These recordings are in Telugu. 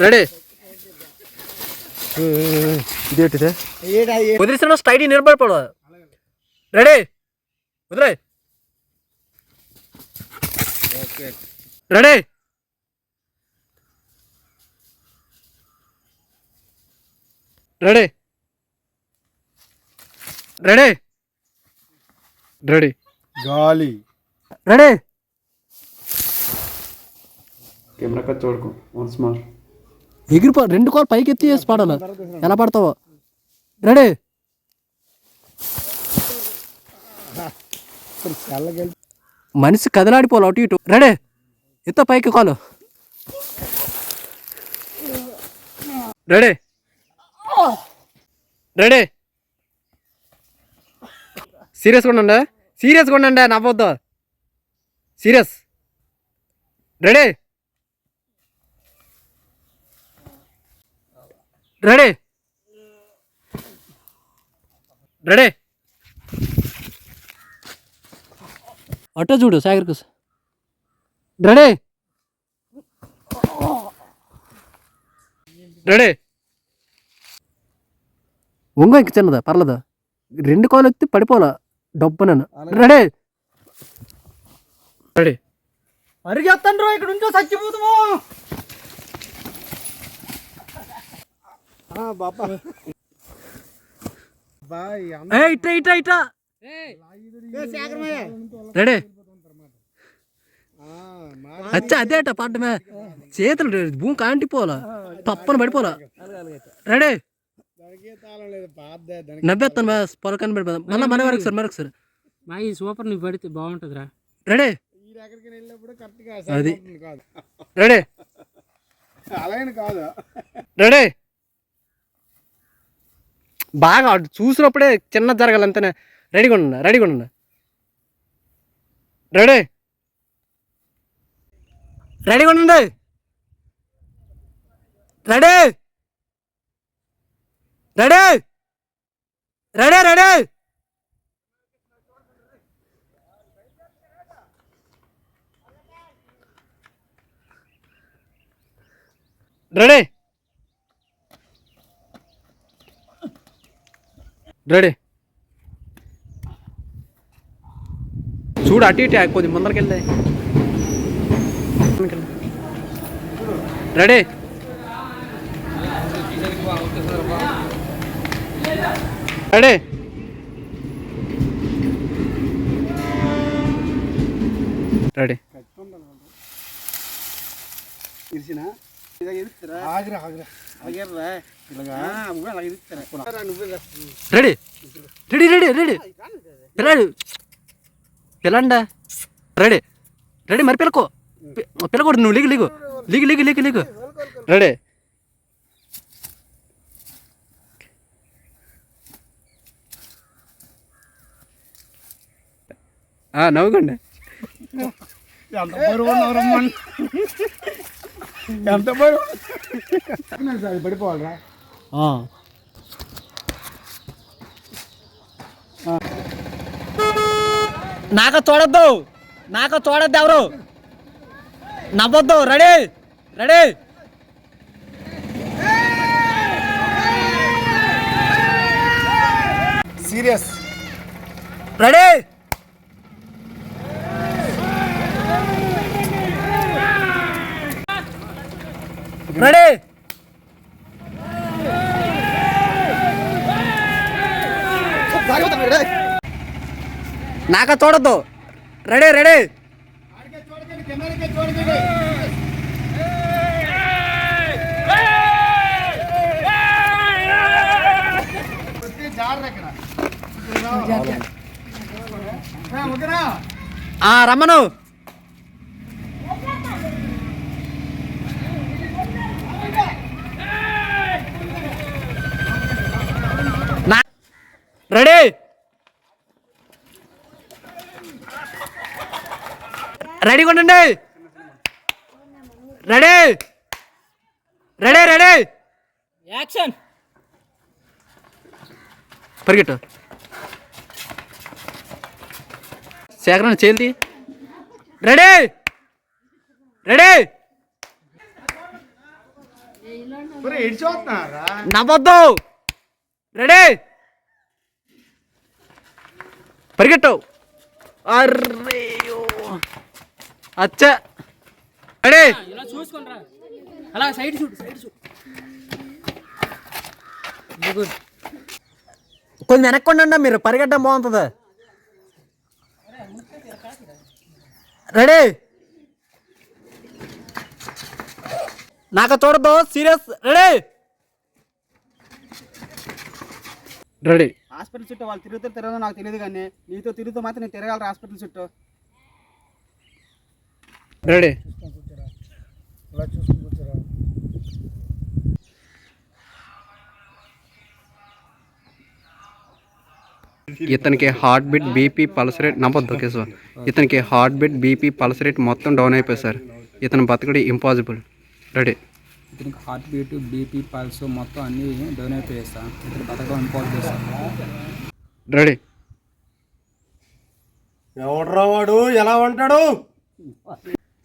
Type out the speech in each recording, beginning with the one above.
రెడీ. వదిలేసిన స్ట్రైట్ నిలబడిపోడు రెడీ. వదిలే. రెడీ. రెడీ. రెడీ. రెడీ. గాలి. రెడీ. కెమెరా కట్ చూడకు వన్స్ మోర్. ఎగిరిపో రెండు కాలు పైకి ఎత్తి వేసి పాడాలి. ఎలా పడతావో? రెడీ? మనిషి కదలాడిపోవాలి అటు ఇటు. రెడీ? ఎత్త పైకి కాలు. రెడీ? రెడీ? సీరియస్గా ఉండండి. సీరియస్గా ఉండండి నవ్వద్దు. Serious. Ready? Ready? Ready? Ready చూడు సాగర్కు రెడీ? రెడీ? ఒంగో ఇంక చిన్నదా పర్లేదా? రెండు కాలు ఎత్తి పడిపోలా డబ్బు నన్ను. రెడీ? రెడీ. పరిగెత్తండ్రు ఇక్కడ ఉంచో చచ్చిపోతాము బాబా. ఇట్లా రెడీ. అచ్చా పడ్డమే చేతులు భూమి కాంటిపోలా తప్పని పడిపోలా రెడీ. నవ్వేస్తాను బా పొలకని పడిపోదాం మళ్ళీ మన వరకు సార్ మరొకసారి. మా ఈ సూపర్ నువ్వు పడితే బాగుంటుందిరా. రెడీ. అది. రెడీ. అలాగని కాదు. రెడీ. బాగా చూసినప్పుడే చిన్న జరగాలి అంతేనే. రెడీగా ఉండండి రెడీగా ఉండండి రెడీ. రెడీగా ఉండండి. Ready. Ready. Ready ready. Ready. Ready. చూడు అటు ఇటు కొద్ది ముందరికి వెళ్తే. రెడీ. రెడీ. రెడీ. అలాగే ఇస్తారా నువ్వే రెడీ రెడీ రెడీ రెడీ పిల్లాడు పిల్లండా రెడీ రెడీ మరి పిల్లకో పిల్లకూడదు నువ్వు లీగు లీగు లీగు లీగు లీగు లీగు రెడీ నవ్వుకోండి ఎంత అది పడిపోవాలరా. నాక తోడద్దు. నాక తోడద్దు ఎవరు? నవ్వద్దు. Ready. Ready. Serious. Ready. Ready? నాక చూడద్దు రెడీ రెడీ. రమ్మను. రెడీ? రెడీగా ఉండండి రెడీ? Ready ready. యాక్షన్ పరిగెట్టు. సేకరణ చేల్ది రెడీ? రెడీ? నవ్వద్దు. రెడీ? పరిగెట్టు. అర్రేయో అచ్చా. రా అలా సైడ్ చూడు సైడ్ చూడు. కొంచెం వెనక్కుండా మీరు పరిగెట్టడం బాగుంటుంది. రెడీ. నాకు చూడద్దు సీరియస్. రెడీ. రెడీ. హాస్పిటల్ చుట్టూ వాళ్ళు తిరుగుతూ తిరగదో నాకు తెలియదు కానీ నీతో తిరుగుతూ మాత్రం నేను తిరగాలి హాస్పిటల్ చుట్టూ. రెడీ? ఇలా చూసుకుని కూర్చోరా ఇతనికి heart beat BP pulse rate నమ్మొద్దు ఓకే సార్. ఇతనికి heart beat BP pulse rate మొత్తం డౌన్ అయిపోయి సార్. ఇతను బతకడి ఇంపాసిబుల్. రెడీ? ఇతనికి హార్ట్ బీట్ బీపీ పల్స్ మొత్తం అన్నీ డౌన్ అయిపోయాయి సార్ ఇతను బతకడం ఇంపార్టెంట్ సార్ రెడీ ఎవడ్రా వాడు? ఎలా ఉంటాడు?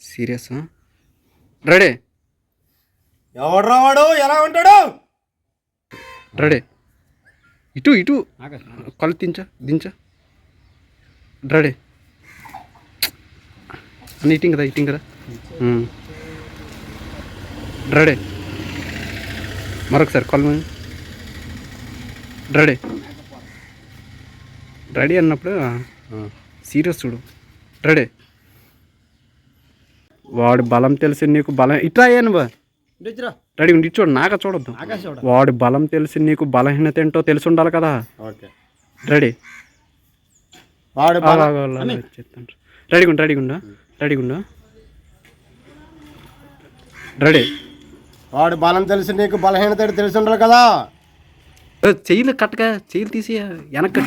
సీరియస్ రెడీ ఎవడ్రా వాడు? ఎలా ఉంటాడు? రెడీ ఇటు ఇటు. కళ్ళు దించా దించా. రెడీ అన్న ఇటింగ్ కదా ఇటింగ్ కదా రెడీ. మరొకసారి కళ్ళు మూయి. రెడీ. రెడీ అన్నప్పుడు సీరియస్ చూడు. రెడీ. వాడి బలం తెలిసి నీకు బలం ఇట్లా అయ్యాను బా రెడీ ఉండి ఇటు చూడు నాక చూడొద్దు. వాడి బలం తెలిసి నీకు బలహీనత ఏంటో తెలిసి ఉండాలి కదా. రెడీ. వాడు చెప్తాను. రెడీ ఉండు రెడీ ఉండా రెడీ ఉండా రెడీ. వాడు బలం తెలిసి నీకు బలహీనత తెలిసి ఉండాలి కదా. ఏ, చెయ్యిలు కట్టగా చెయ్యిలు తీసి వెనక్కి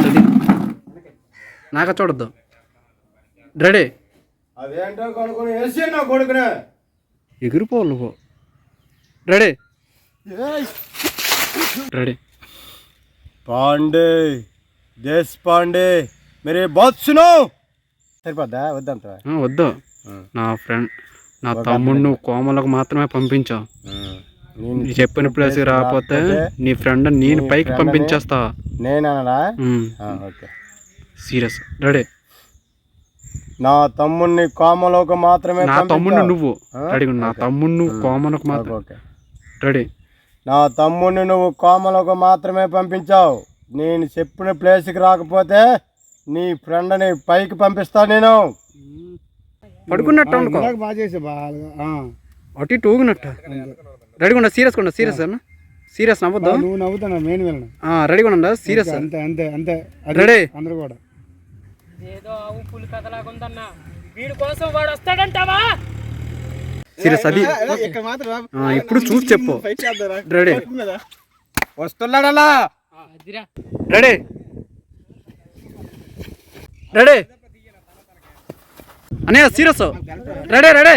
నాక చూడొద్దు. రెడీ. అదేంటో కొడుకుని వేసి నా కొడుకునే. ఎగిరిపోవాలి నువ్వు. రెడీ. రెడీ. పాండే దేశ్ పాండే మీరే బాత్ సునో సరిపోద్దా? వద్దంట ఆ, వద్దు. నా ఫ్రెండ్. నా తమ్ముడు కోమలకు మాత్రమే పంపించావు. నీ చెప్పిన ప్లేస్కి రాకపోతే నీ ఫ్రెండ్ నేను పైకి పంపించేస్తా. సీరియస్. రెడీ. నా తమ్ముడిని కోమలోకి మాత్రమే నా. తమ్ముడు నువ్వు? రెడీ నా తమ్ముడు కోమలకు మాత్రం ఓకే. రెడీ. నా తమ్ముడిని నువ్వు కోమలోకి మాత్రమే పంపించావు. నేను చెప్పిన ప్లేస్కి రాకపోతే నీ ఫ్రెండ్ని పైకి పంపిస్తా నేను. పడుకున్నట్టు అనుకో బాగా చేసి బాగా అటు ఇటు ఊగినట్టు. రెడీగా ఉండ సీరియస్గా ఉండ సీరియస్ అన్న? సీరియస్ నవ్వద్దు? నువ్వు నవ్వుతున్నా మెయిన్ వెళ్ళను రెడీగా ఉండ సీరియస్ అంతే అంతే అంతే రెడీ. అందరూ కూడా. ఏదో ఆవు పులి కథలాగా ఉందన్న వీడి కోసం వాడు వస్తాడంటావా? సీరియస్ అది. ఇప్పుడు చూసి చెప్పు. రెడీ. వస్తున్నాడలా? రెడీ. రెడీ. అనే serious ready ready.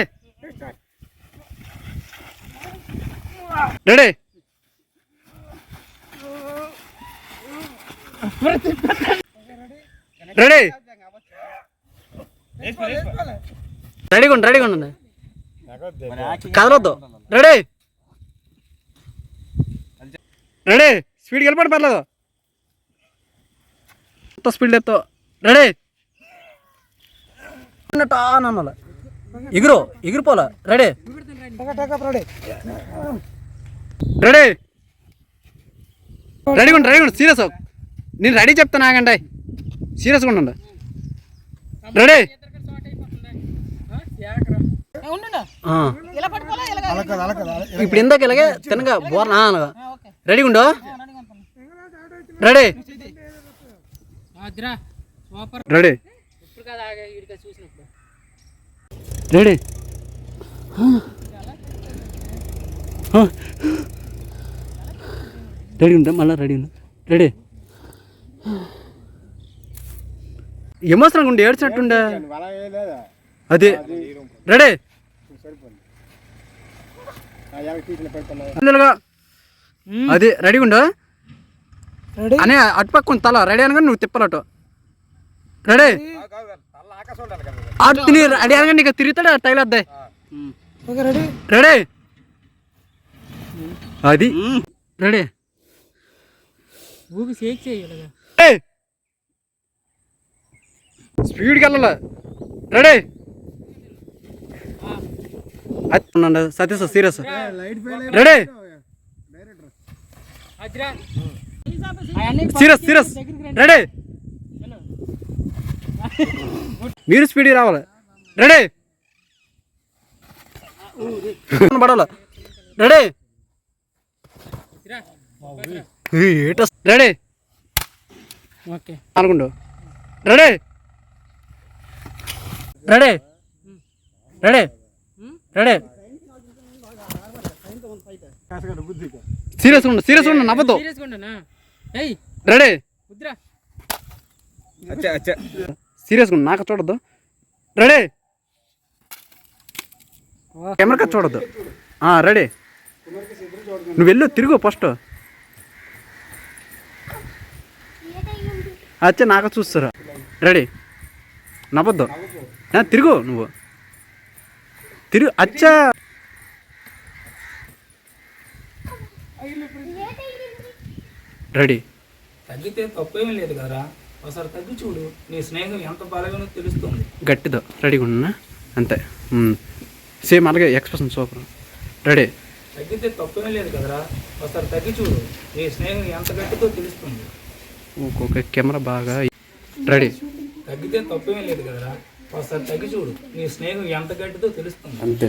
Ready. Ready. రెడీగా ఉండి రెడీగా ఉండండి కదలొద్దు. రెడీ. రెడీ. స్పీడ్కి వెళ్ళిపోండి పర్లేదు. ఎంత స్పీడ్ లేపుతో రెడీ. అనాలి. ఎగురు ఎగిరిపోలే రెడీ. రెడీ. రెడీగా ఉండి రెడీగా ఉండి. సీరియస్ నేను రెడీ చెప్తాను ఆగండి. సీరియస్గా ఉండండి. రెడీ. ఇప్పుడు ఇందాక ఇలాగే తినగా బోర్నా అనగా. రెడీ ఉండో. రెడీ. రెడీ ఇప్పుడు కదా ఆగా వీడికి చూసినప్పుడు రెడీ. రెడీ ఉందా? మళ్ళీ రెడీ ఉందా? రెడీ. ఎమోషనల్గా ఉండి ఏడ్చినట్టుండే. అది. రెడీ. అది రెడీ ఉండు అనే అటుపక్క తల రెడీ అనగా నువ్వు తిప్పాలటు. రెడీ. అటు తిని రెడీ అనగా నీకు తిరుగుతాడు? తగిలేద్దాయి రెడీ? అది? రెడీ? ఊగి షేక్ చేయాలి స్పీడ్కి వెళ్ళాలి? రెడీ? అది Satish serious. Ready? అజ్రా. Serious serious. Ready? మీరు స్పీడ్కి రావాలి. రెడీ? పడాలి? రెడీ? ఏట రెడీ? ఓకే. అనుకుంటు. Ready? Ready? Ready? Ready? Serious ఉండు సీరియస్ ఉండు నవ్వద్దు. రెడీ? కుద్రా సీరియస్గా నాకు చూడద్దు. రెడీ? కెమెరా చూడద్దు. రెడీ. నువ్వు వెళ్ళు తిరుగు ఫస్ట్. అచ్చా నాకు చూస్తారా. రెడీ. నవ్వద్దు. తిరుగు నువ్వు. తిరుగు అచ్చా. రెడీ. తగ్గితే తప్పేమీ లేదు కదా. ఒకసారి తగ్గి చూడు. నీ స్నేహం ఎంత బలగానో తెలుస్తుంది. గట్టిదో. రెడీగా ఉన్నా అంతే. సేమ్ అలాగే ఎక్స్ప్రెషన్ సూపర్ రెడీ తగ్గితే తప్పేమీ లేదు కదరా. ఒకసారి తగ్గి చూడు. నీ స్నేహం ఎంత గట్టిదో తెలుస్తుంది. ఒక్కొక్క కెమెరా బాగా రెడీ తగ్గితే తప్పేమీ లేదు కదరా. ఒకసారి తగ్గి చూడు. నీ స్నేహం ఎంత గట్టిదో తెలుస్తుంది. అంతే.